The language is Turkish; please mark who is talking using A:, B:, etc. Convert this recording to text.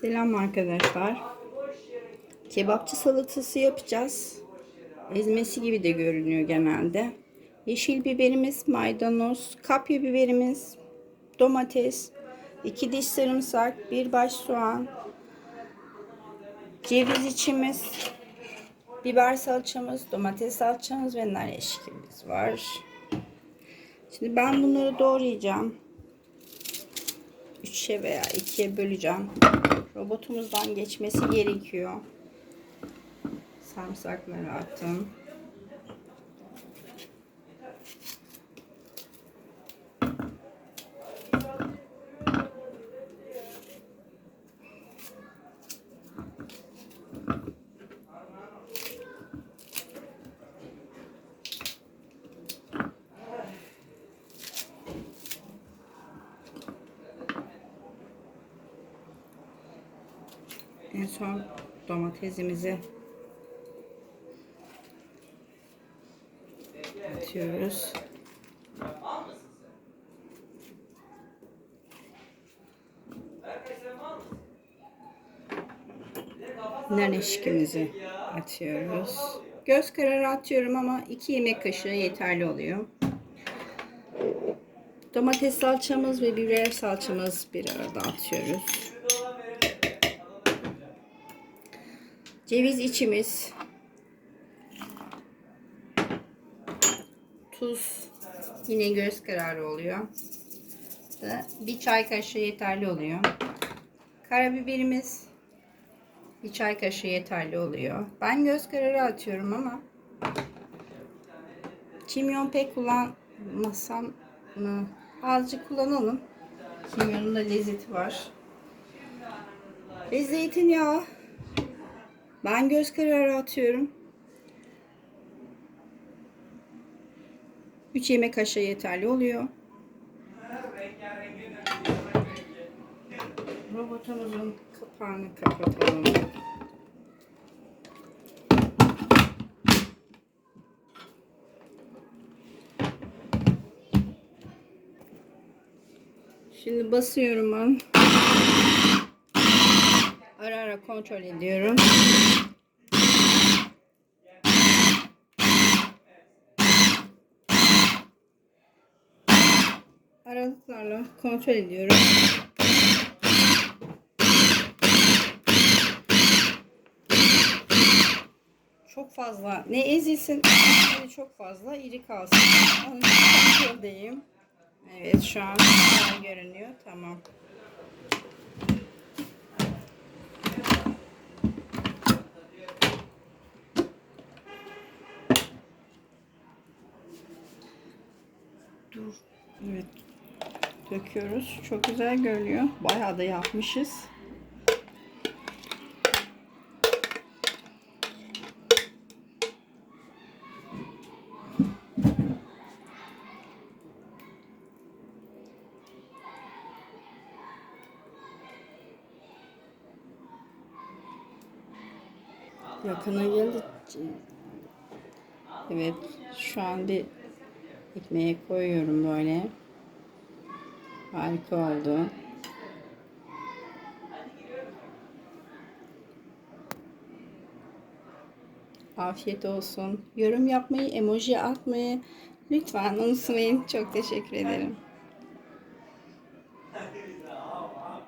A: Selam arkadaşlar. Kebapçı salatası yapacağız. Ezmesi gibi de görünüyor genelde. Yeşil biberimiz, maydanoz, kapya biberimiz, domates, iki diş sarımsak, bir baş soğan, ceviz içimiz, biber salçamız, domates salçamız ve nar eşkimiz var. Şimdi ben bunları doğrayacağım. 3'e veya 2'ye böleceğim. Robotumuzdan geçmesi gerekiyor. Sarımsakları attım. En son domatesimizi atıyoruz. Nar eşkimizi atıyoruz. Göz kararı atıyorum ama 2 yemek kaşığı yeterli oluyor. Domates salçamız ve biber salçamız bir arada atıyoruz. Ceviz içimiz. Tuz yine göz kararı oluyor. Bir çay kaşığı yeterli oluyor. Karabiberimiz bir çay kaşığı yeterli oluyor. Ben göz kararı atıyorum ama kimyon pek kullanmasam mı? Azıcık kullanalım. Kimyonun da lezzeti var. Ve zeytinyağı ben göz kararı atıyorum. 3 yemek kaşığı yeterli oluyor. Robotumuzun kapağını kapatalım. Şimdi basıyorum ben. Kontrol ediyorum. Aralıklarla kontrol ediyorum. Çok fazla ne ezilsin ne çok fazla iri kalsın. Onun için. Evet şu an görünüyor. Tamam. Dur. Evet. Döküyoruz. Çok güzel görünüyor. Bayağı da yapmışız. Yakına geldi. Evet. Şu an bir ekmeğe koyuyorum böyle. Harika oldu. Afiyet olsun. Yorum yapmayı, emoji atmayı lütfen unutmayın. Çok teşekkür ederim.